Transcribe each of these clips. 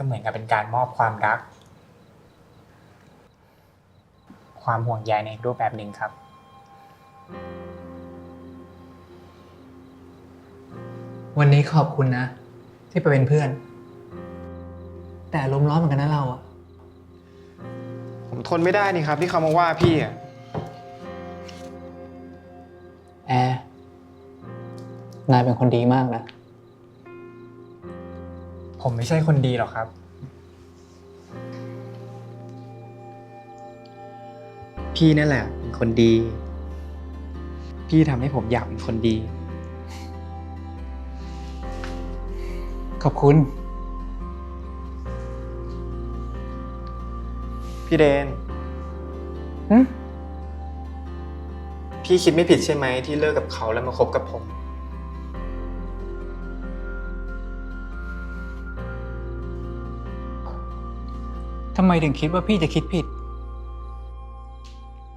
ก็เหมือนกับเป็นการมอบความรัก ความห่วงใยในรูปแบบหนึ่งครับ วันนี้ขอบคุณนะ ที่ไปเป็นเพื่อน แต่ลมณ์ร้อนเหมือนกันนะเราอะผมทนไม่ได้นี่ครับ ที่เขามาว่าพี่อะแอร์นายเป็นคนดีมากนะ ผมไม่ใช่คนดีหรอกครับ พี่นั่นแหละเป็นคนดี พี่ทำให้ผมอยากเป็นคนดี ขอบคุณ พี่เดนหึพี่คิดไม่ผิดใช่ไหมที่เลิกกับเขาแล้วมาคบกับผม ทำไมถึงคิดว่าพี่จะคิดผิด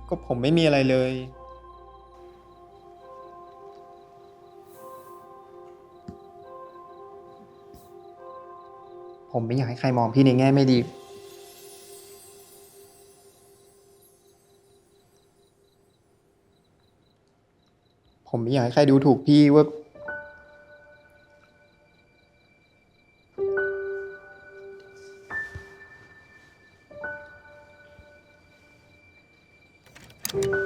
ก็ผมไม่มีอะไรเลย ผมไม่อยากให้ใครมองพี่ในแง่ไม่ดี ผมไม่อยากให้ใครดูถูกพี่ว่า ผ